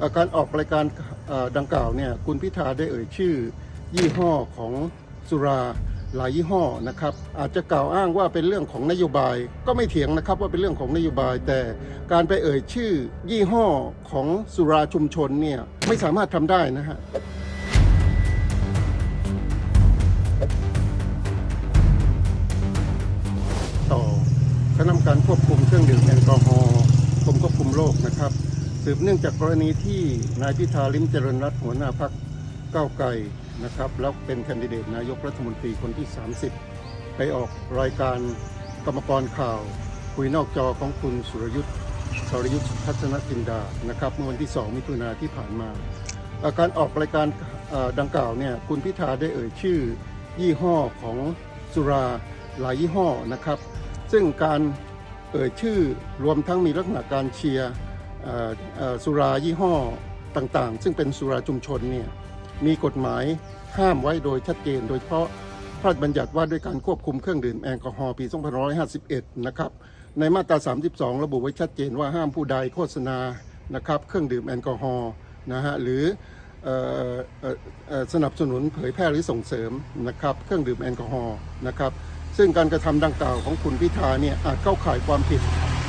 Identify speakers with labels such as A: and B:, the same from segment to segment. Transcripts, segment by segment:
A: อการออกรายการดังกล่าวเนี่ยคุณพิธาได้เอ่ยชื่อ ยี่ห้อของสุราหลายยี่ห้อนะครับ อาจจะกล่าวอ้างว่าเป็นเรื่องของนโยบาย ก็ไม่เถียงนะครับว่าเป็นเรื่องของนโยบาย แต่การไปเอ่ยชื่อ ยี่ห้อของสุราชุมชนเนี่ยไม่สามารถทำได้นะฮะต่อคณะกรรมการควบคุมเครื่องดื่มแอลกอฮอล์กรมควบคุมโรคนะครับ สืบเนื่องจากกรณีที่นายพิธาลิมเจริญรัตน์หัวหน้าพักก้าวไกลนะครับแล้วเป็นแคนดิเดตนายกรัฐมนตรีคนที่ 30 ไปออกรายการกรรมกรข่าวคุยนอกจอของคุณสุรยุทธ์สรยุทธ์ทัศนจินดานะครับเมื่อวันที่ 2 มิถุนาที่ผ่านมาอ่อการออกรายการดังกล่าวเนี่ยคุณพิธาได้เอ่ยชื่อยี่ห้อของสุราหลายยี่ห้อนะครับ ซึ่งการเอ่ยชื่อรวมทั้งมีลักษณะการเชียร์ สุรายี่ห้อต่างๆ ซึ่งเป็นสุราชุมชนเนี่ยมีกฎหมายห้ามไว้โดยชัดเจน โดยเฉพาะพระราชบัญญัติว่าด้วยการควบคุมเครื่องดื่มแอลกอฮอล์ปี 2551 นะครับ ในมาตรา 32 ระบุไว้ชัดเจนว่าห้ามผู้ใดโฆษณานะครับเครื่องดื่มแอลกอฮอล์นะฮะหรือเอ่อเอ่อเอ่อสนับสนุนเผยแพร่หรือส่งเสริมนะครับเครื่องดื่มแอลกอฮอล์นะครับซึ่งการกระทำดังกล่าวของคุณพิธาเนี่ยอาจเข้าข่ายความผิด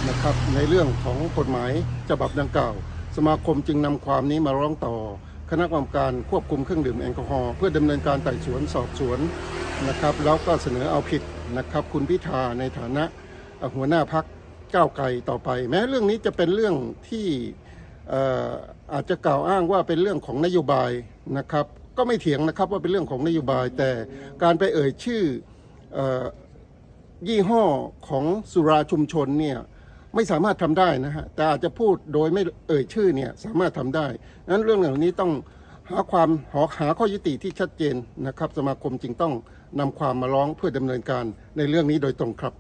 A: นะครับ ในเรื่องของกฎหมายฉบับดังกล่าว สมาคมจึงนำความนี้มาร้องต่อ คณะกรรมการควบคุมเครื่องดื่มแอลกอฮอล์เพื่อดำเนินการไต่สวนสอบสวนนะครับ แล้วก็เสนอเอาผิดนะครับ คุณพิธาในฐานะหัวหน้าพักก้าวไกลต่อไป แม้เรื่องนี้จะเป็นเรื่องที่อาจจะกล่าวอ้างว่าเป็นเรื่องของนโยบายนะครับ ก็ไม่เถียงนะครับว่าเป็นเรื่องของนโยบาย แต่การไปเอ่ยชื่ออยี่ห้อของสุราชุมชนเนี่ย ไม่สามารถทำได้นะฮะแต่อาจจะพูดโดยไม่เอ่ยชื่อเนี่ยสามารถทำได้นั้นเรื่องเหล่านี้ต้องหาความหาหาข้อยุติที่ชัดเจนนะครับ สมาคมจึงต้องนำความมาร้องเพื่อดำเนินการในเรื่องนี้โดยตรงครับ